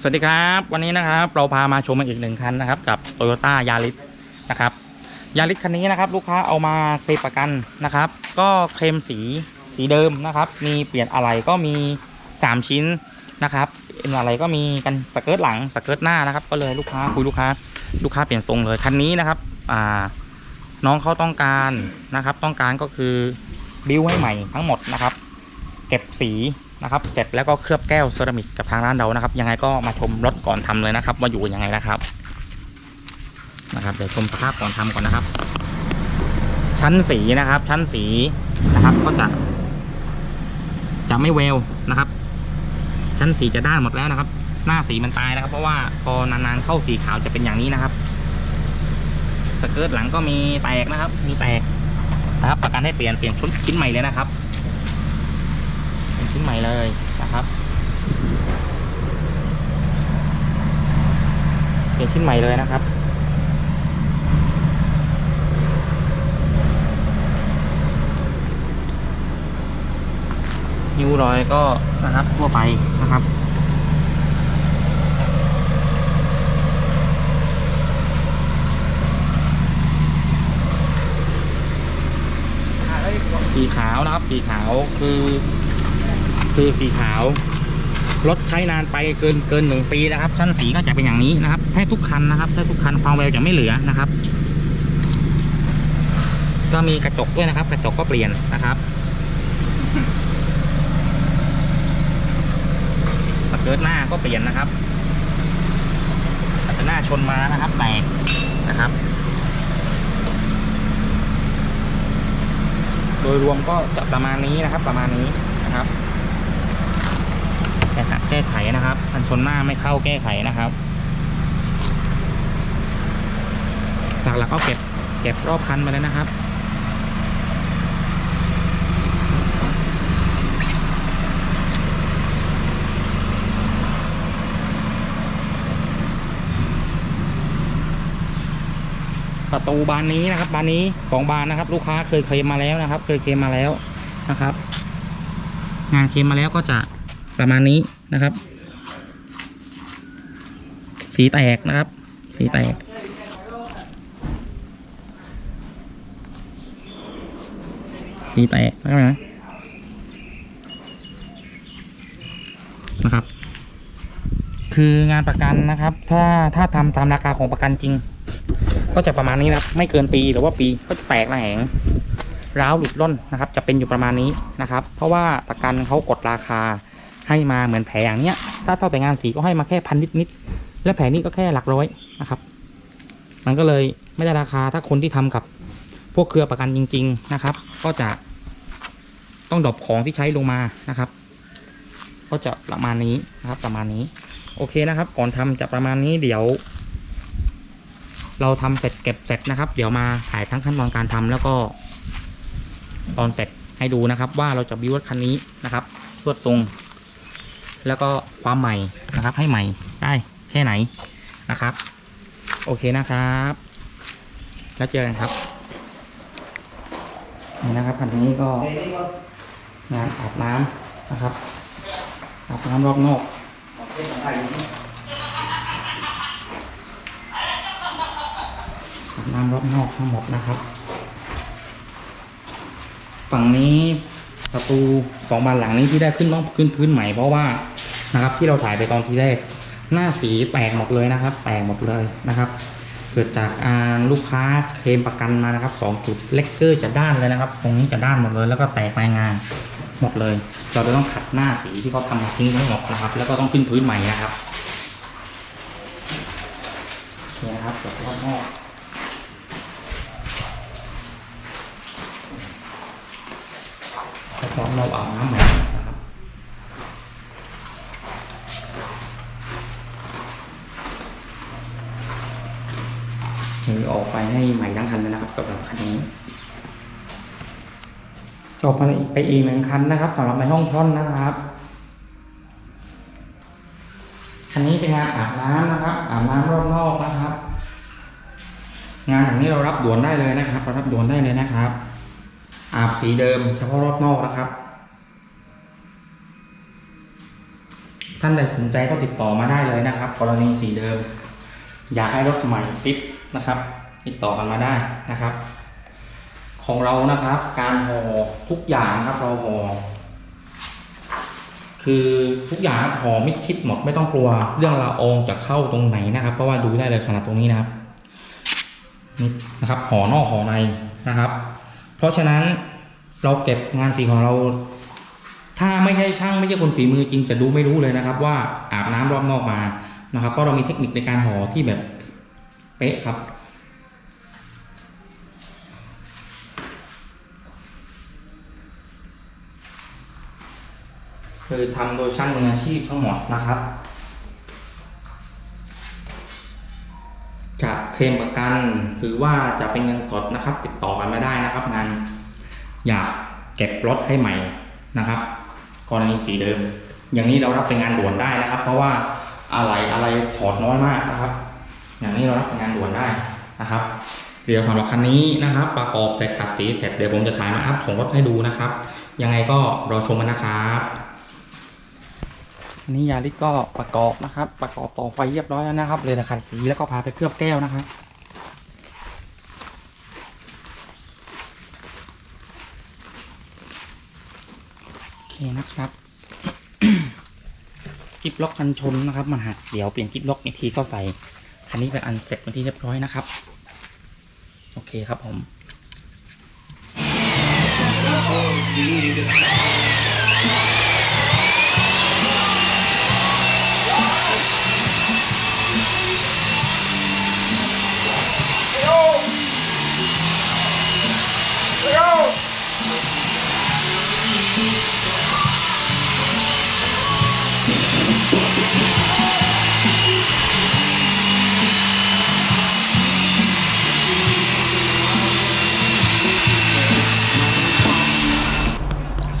สวัสดีครับ วันนี้นะครับ เราพามาชมอีกหนึ่งคันนะครับ กับ Toyota Yaris นะครับยาริสคันนี้นะครับ ลูกค้าเอามาเคลมประกันนะครับ ก็เคลมสีสีเดิมนะครับ มีเปลี่ยนอะไรก็มี 3 ชิ้นนะครับเป็นอะไรก็มีกันสเกิร์ตหลังสเกิร์ตหน้านะครับ ก็เลยลูกค้าคุยลูกค้า ลูกค้าเปลี่ยนทรงเลยคันนี้นะครับอ่าน้องเขาต้องการนะครับ ต้องการก็คือบิวให้ใหม่ทั้งหมดนะครับ เก็บสี นะครับ เสร็จแล้วก็เคลือบแก้วเซรามิกกับทางร้านเรานะครับ ยังไงก็มาชมรถก่อนทำเลยนะครับ ว่าอยู่ยังไงนะครับนะครับเดี๋ยวชมสภาพก่อนทำก่อนนะครับ ชั้นสีนะครับ ชั้นสีนะครับ ก็จะ จะไม่เวลนะครับ ชั้นสีจะด้านหมดแล้วนะครับ หน้าสีมันตายนะครับ เพราะว่าพอนานๆเข้าสีขาวจะเป็นอย่างนี้นะครับสเกิร์ตหลังก็มีแตกนะครับ มีแตกนะครับ ประกันให้เปลี่ยนเปลี่ยนชุดชิ้นใหม่เลยนะครับ ชิ้นใหม่เลยนะครับเป็นชิ้นใหม่เลยนะครับนิ้วรอยก็นะครับทั่วไปนะครับสีขาวนะครับ สีขาวคือ คือสีขาว รถใช้นานไปเกินเกินหนึ่งปีนะครับ ชั้นสีก็จะเป็นอย่างนี้นะครับแทบทุกคันนะครับแทบทุกคันความเร็วจะไม่เหลือนะครับ ก็มีกระจกด้วยนะครับ กระจกก็เปลี่ยนนะครับสเกิร์ตหน้าก็เปลี่ยนนะครับหน้าชนมานะครับแตกนะครับ โดยรวมก็จะประมาณนี้นะครับ ประมาณนี้นะครับ แก้ไขแก้ไขนะครับคันชนหน้าไม่เข้าแก้ไขนะครับหลักๆก็เก็บเก็บรอบคันมาแล้วนะครับประตูบานนี้นะครับบานนี้สองบานนะครับ ลูกค้าเคยเคลมมาแล้วนะครับ เคยเคลมมาแล้วนะครับ งานเคลมมาแล้วก็จะ ประมาณนี้นะครับ สีแตกนะครับ สีแตก สีแตกนะครับนะครับ คืองานประกันนะครับ ถ้าถ้าทำตามราคาของประกันจริง ก็จะประมาณนี้นะครับ ไม่เกินปีหรือว่าปีก็จะแตกระแหงร้าวหลุดล่นนะครับ จะเป็นอยู่ประมาณนี้นะครับ เพราะว่าประกันเขากดราคา ให้มาเหมือนแผลอย่างเนี้ย ถ้าเท่าแต่งานสีก็ให้มาแค่พันนิดนิดๆและแผลนี้ก็แค่หลักร้อยนะครับ มันก็เลยไม่ได้ราคาถ้าคนที่ทำกับพวกเครือประกันจริง ๆนะครับ ก็จะต้องดรอปของที่ใช้ลงมานะครับ ก็จะประมาณนี้นะครับประมาณนี้ โอเคนะครับ ก่อนทำจะประมาณนี้เดี๋ยว เราทำเสร็จเก็บเสร็จนะครับ เดี๋ยวมาถ่ายทั้งขั้นตอนการทำแล้วก็ ตอนเสร็จให้ดูนะครับ ว่าเราจะบิวรถคันนี้นะครับสวดทรง แล้วก็ความใหม่นะครับ ให้ใหม่ได้แค่ไหนนะครับ โอเคนะครับ แล้วเจอกันครับนี่นะครับคันนี้ก็งานอาบน้ำนะครับอาบน้ำรอบนอกอาบน้ำรอบนอกทั้งหมดนะครับ ฝั่งนี้ประตูสองบานหลังนี้ที่ได้ขึ้นต้องขึ้นพื้นใหม่เพราะว่า นะครับ ที่เราถ่ายไปตอนที่แรก หน้าสีแตกหมดเลยนะครับ แตกหมดเลยนะครับ เกิดจากลูกค้าเคลมประกันมานะครับสองจุดเล็กเกอร์จะด้านเลยนะครับ ตรงนี้จะด้านหมดเลย แล้วก็แตกรายงานหมดเลย เราจะต้องขัดหน้าสีที่เขาทำมาทิ้งทั้งหมดนะครับ แล้วก็ต้องขึ้นพื้นใหม่นะครับนี่นะครับจบรอบนอกถ้าพร้อมเราอาน้ำใหม่นะครับ ถื ออกไปให้ใหม่ทั้งคันเลยนะครับสำหรับคันนี้จบมาไปอีกหนึ่งคันนะครับสำหรับในห้องพร่อนนะครับ คันนี้เป็นงานอาบน้ำนะครับ อาบน้ำรอบนอกนะครับ งานอย่างนี้เรารับด่วนได้เลยนะครับเรารับด่วนได้เลยนะครับ อาบสีเดิมเฉพาะรอบนอกนะครับท่านใดสนใจก็ติดต่อมาได้เลยนะครับ กรณีสีเดิม อยากให้รถใหม่ฟิต นะครับ ติดต่อกันมาได้นะครับ ของเรานะครับ การห่อทุกอย่างครับเราห่อคือทุกอย่างห่อมิดชิดหมดไม่ต้องกลัว เรื่องละอองจะเข้าตรงไหนนะครับ เพราะว่าดูได้เลยขนาดตรงนี้นะครับนี่นะครับห่อนอกห่อในนะครับ เพราะฉะนั้นเราเก็บงานสีของเรา ถ้าไม่ใช่ช่างไม่ใช่คนฝีมือจริงจะดูไม่รู้เลยนะครับ ว่าอาบน้ำรอบนอกมานะครับเพราะเรามีเทคนิคในการห่อที่แบบ เป๊ะครับ คือทำโดยช่างมืออาชีพทั้งหมดนะครับ จะเคลมประกันหรือว่าจะเป็นเงินสดนะครับ ติดต่อกันมาได้นะครับ งานอยากเก็บรถให้ใหม่นะครับกรณีสีเดิม อย่างนี้เรารับเป็นงานด่วนได้นะครับ เพราะว่าอะไรอะไรถอดน้อยมากนะครับ อย่างนี้เรารับงานด่วนได้นะครับเดี๋ยวสำหรับคันนี้นะครับ ประกอบเสร็จขัดสีเสร็จเดี๋ยวผมจะถ่ายมาอัพส่งรถให้ดูนะครับ ยังไงก็รอชมกันนะครับนนี้ยาริสก็ประกอบนะครับ ประกอบต่อไฟเรียบร้อยแล้วนะครับเลยต่ขัดสีแล้วก็พาไปเคลือบแก้วนะครับโอเคนะครับกิบล็อกกันชนนะครับมันหักเดี๋ยวเปลี่ยนกิบล็อกอีกทีก็ใส่ คันนี้เป็นอันเสร็จเป็นที่เรียบร้อยนะครับ โอเคครับผม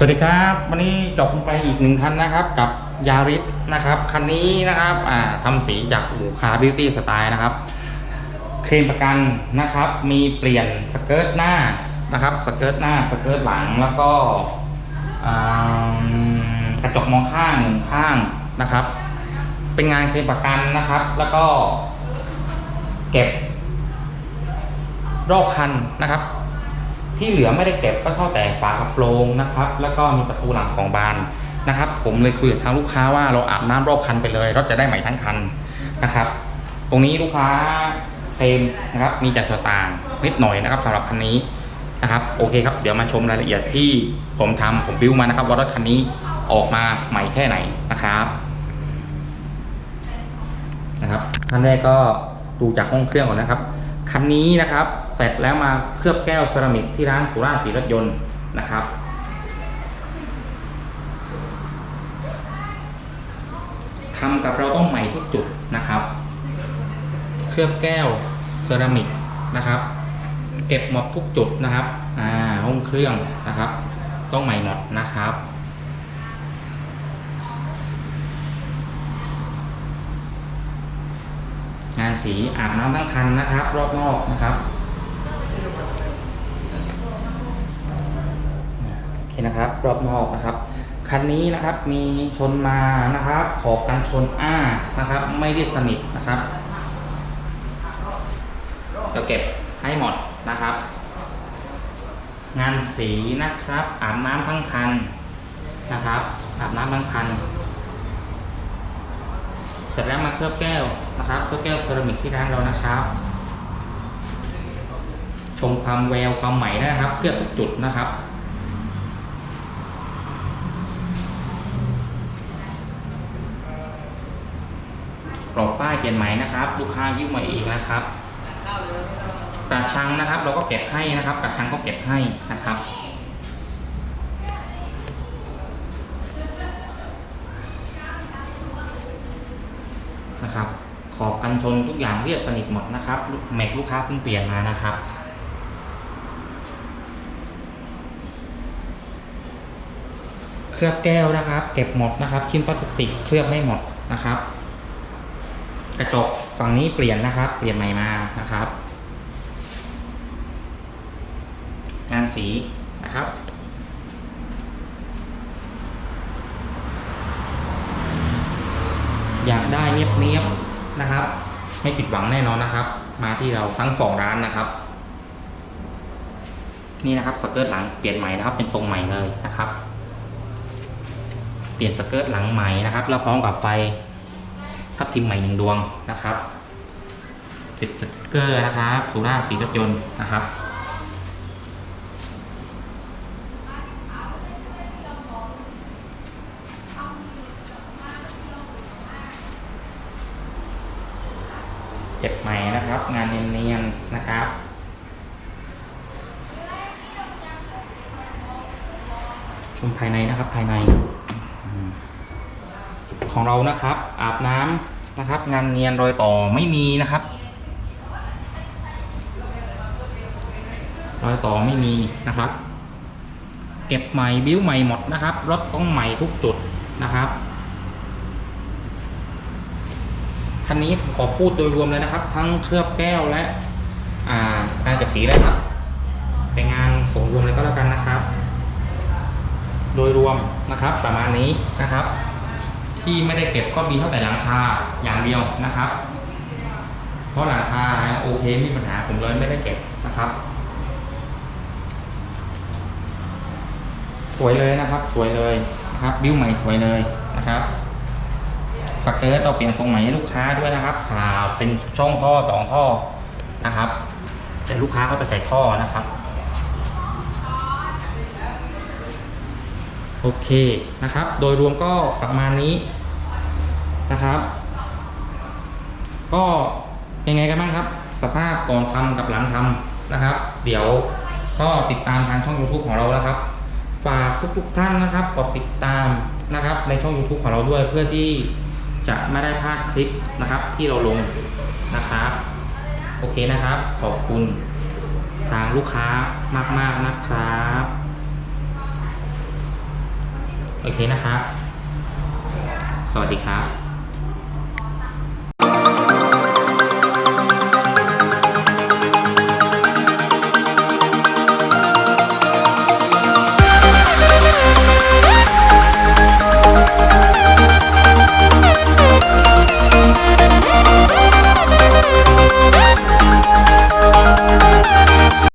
สวัสดีครับ วันนี้จบไปอีกหนึ่งคันนะครับ กับยาริสนะครับคันนี้นะครับอ่าทำสีจากอู่คาบิวตี้สไตล์นะครับ เคลมประกันนะครับ มีเปลี่ยนสเกิร์ตหน้านะครับ สเกิร์ตหน้าสเกิร์ตหลังแล้วก็กระจกมองข้างหนึ่งข้างนะครับ เป็นงานเคลมประกันนะครับ แล้วก็ เก็บรอบคันนะครับ ที่เหลือไม่ได้เก็บก็เท่าแต่ฝากระโปรงนะครับ แล้วก็มีประตูหลังสองบานนะครับ ผมเลยคุยกับทางลูกค้าว่าเราอาบน้ำรอบคันไปเลยรถจะได้ใหม่ทั้งคันนะครับ ตรงนี้ลูกค้าเคลมนะครับมีจัดส่วนต่างนิดหน่อยนะครับสำหรับคันนี้นะครับโอเคครับเดี๋ยวมาชมรายละเอียดที่ผมทำผมบิ้วมานะครับว่ารถคันนี้ออกมาใหม่แค่ไหนนะครับนะครับขั้นแรกก็ดูจากห้องเครื่องก่อนนะครับ คันนี้นะครับ เสร็จแล้วมาเคลือบแก้วเซรามิกที่ร้านสุราษฎร์ศรีรถยนต์นะครับ ทำกับเราต้องใหม่ทุกจุดนะครับ เคลือบแก้วเซรามิกนะครับ เก็บหมดทุกจุดนะครับ อ่าห้องเครื่องนะครับ ต้องใหม่หมดนะครับ งานสีอาบน้ำทั้งคันนะครับ รอบนอกนะครับโอเคนะครับ รอบนอกนะครับคันนี้นะครับมีชนมานะครับ ขอบกันชนอ้านะครับ ไม่ได้สนิทนะครับจะเก็บให้หมดนะครับ งานสีนะครับ อาบน้ำทั้งคันนะครับ อาบน้ำทั้งคัน เสร็จแล้วมาเคลือบแก้ว นะครับแก้วเซรามิกที่ร้านเรานะครับ ชมความแววความใหม่นะครับเคลือบทุกจุดนะครับกรอบป้ายเปลี่ยนใหม่นะครับ ลูกค้ายิ้วมาเองนะครับกระชังนะครับ เราก็เก็บให้นะครับกระชังก็เก็บให้นะครับ ขอบกันชนทุกอย่างเรียบสนิทหมดนะครับแม็กลูกค้าเพิ่งเปลี่ยนมานะครับ เคลือบแก้วนะครับ เก็บหมดนะครับ ชิ้นพลาสติกเคลือบให้หมดนะครับ กระจกฝั่งนี้เปลี่ยนนะครับ เปลี่ยนใหม่มานะครับ งานสีนะครับอยากได้เนียบๆน นะครับ ไม่ผิดหวังแน่นอนนะครับ มาที่เราทั้งสองร้านนะครับ นี่นะครับสเกิร์ตหลังเปลี่ยนใหม่นะครับ เป็นทรงใหม่เลยนะครับ เปลี่ยนสเกิร์ตหลังใหม่นะครับ แล้วพร้อมกับไฟทับทิมใหม่หนึ่งดวงนะครับติดสติกเกอร์นะครับสุราสีรถยนต์นะครับ เก็บใหม่นะครับ งานเนียนๆนะครับชมภายในนะครับภายในอของเรานะครับ อาบน้ำนะครับ งานเนียนรอยต่อไม่มีนะครับ รอยต่อไม่มีนะครับ เก็บใหม่บิ้วใหม่หมดนะครับรถต้องใหม่ทุกจุดนะครับ คันนี้ผมขอพูดโดยรวมเลยนะครับ ทั้งเคลือบแก้วและการจับสีเลยครับเป็นงานส่งรวมเลยก็แล้วกันนะครับ โดยรวมนะครับ ประมาณนี้นะครับ ที่ไม่ได้เก็บก็มีเท่าแต่หลังคาอย่างเดียวนะครับ เพราะหลังคาโอเคไม่มีปัญหาผมเลยไม่ได้เก็บนะครับ สวยเลยนะครับ สวยเลยนะครับ บิ้วใหม่สวยเลยนะครับ สเกิร์ตเราเปลี่ยนทรงใหม่ให้ลูกค้าด้วยนะครับผ่าเป็นช่องท่อสองท่อนะครับแต่ลูกค้าก็ไปใส่ท่อนะครับ โอเคนะครับ โดยรวมก็ประมาณนี้นะครับ ก็ยังไงกันบ้างครับ สภาพก่อนทำกับหลังทำนะครับ เดี๋ยวก็ติดตามทางช่อง YouTube ของเรานะครับ ฝากทุกๆท่านนะครับกดติดตามนะครับในช่อง YouTube ของเราด้วยเพื่อที่ จะไม่ได้พลาดคลิปนะครับที่เราลงนะครับ โอเคนะครับ ขอบคุณทางลูกค้ามาก ๆนะครับ โอเคนะครับ สวัสดีครับ